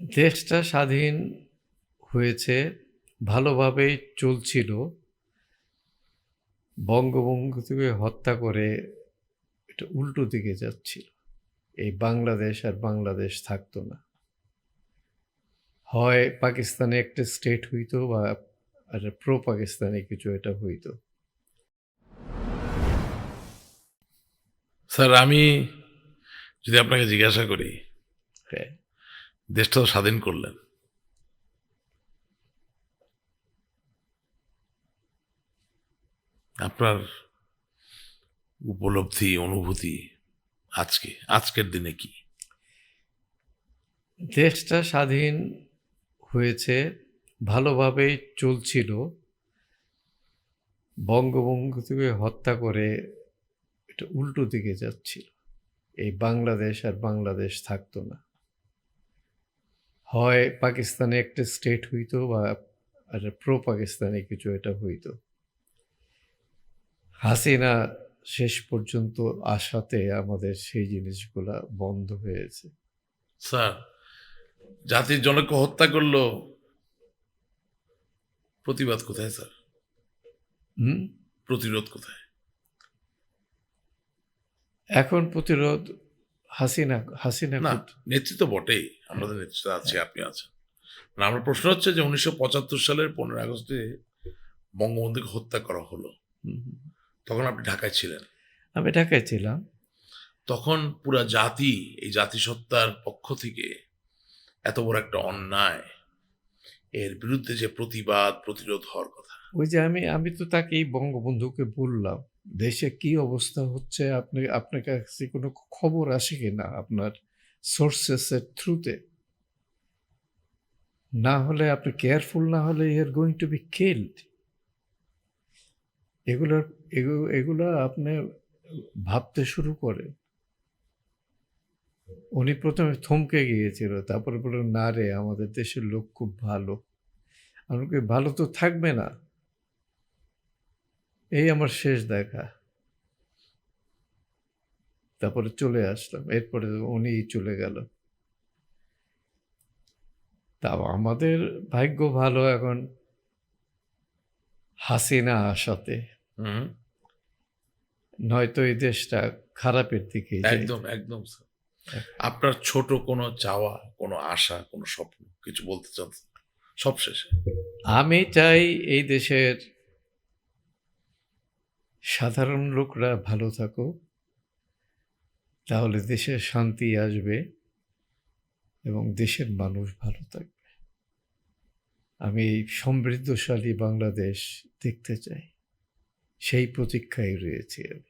দেশটা স্বাধীন হয়েছে ভালোভাবেই চলছিল। বঙ্গবন্ধুকে হত্যা করে এটা উল্টো দিকে যাচ্ছিল। এই বাংলাদেশ আর বাংলাদেশ থাকতো না। হয় পাকিস্তানে একটা স্টেট হইতো বা আর প্রো পাকিস্তানে কিছু এটা হইতো। স্যার আমি যদি আপনাকে জিজ্ঞাসা করি হ্যাঁ। দেশটা স্বাধীন করলেন। আপনার উপলব্ধি, অনুভূতি আজকে, আজকের দিনে কি? দেশটা স্বাধীন হয়েছে, ভালোভাবেই চলছিল। বঙ্গবন্ধুকে হত্যা করে এটা উল্টো দিকে যাচ্ছিল। এই বাংলাদেশ আর বাংলাদেশ থাকতো না। হয় পাকিস্তানে একটা স্টেট হইতো বা একটা প্রো পাকিস্তানে কিছু এটা হইতো। হাসিনা শেষ পর্যন্ত আসাতে আমাদের সেই জিনিসগুলা বন্ধ হয়েছে। স্যার জাতির জনককে হত্যা করল প্রতিবাদ কোথায় স্যার? হুম? প্রতিরোধ কোথায়? এখন প্রতিরোধ হাসিনা হাসিনা না নেতৃত্ব বটেই। আমাদের নেতৃত্ব আছে আপনি আছেন। না আমার প্রশ্ন হচ্ছে যে উনিশশো পঁচাত্তর সালের পনেরো আগস্টে বঙ্গবন্ধুকে হত্যা করা হলো। তখন আপনি ঢাকায় ছিলেন। আমি ঢাকায় ছিলাম। তখন পুরা জাতি এই জাতিসত্তার পক্ষ থেকে এত বড় একটা অন্যায় এর বিরুদ্ধে যে প্রতিবাদ প্রতিরোধ হওয়ার কথা ওই যে আমি আমি তো তাকেই বঙ্গবন্ধুকে বললাম দেশে কি অবস্থা হচ্ছে? আপনি আপনার কাছে কোনো খবর আসে কি না আপনার সোর্সেসের থ্রুতে না হলে আপনি কেয়ারফুল না হলে you are going to be killed এগুলোর এগুলো আপনি ভাবতে শুরু করেন। উনি প্রথমে থমকে গিয়েছিল তারপরে বললেন না রে আমাদের দেশের লোক খুব ভালো। আমি কই, ভালো তো থাকবে না। এই আমার শেষ দেখা। তারপরে চলে আসলাম। এরপরে উনি চলে গেল। তা আমাদের ভাগ্য ভালো এখন হাসিনা আসাতে। হুম। নয়তো এই দেশটা খারাপের দিকে একদম একদম আপনার ছোট কোনো চাওয়া কোনো আশা কোনো স্বপ্ন কিছু বলতে চান? সব শেষে। আমি চাই এই দেশের সাধারণ লোকরা ভালো থাকো তাহলে দেশের শান্তি আসবে এবং দেশের মানুষ ভালো থাকবে। আমি এই সমৃদ্ধশালী বাংলাদেশ দেখতে চাই। সেই প্রতীক্ষায় রয়েছি আমি।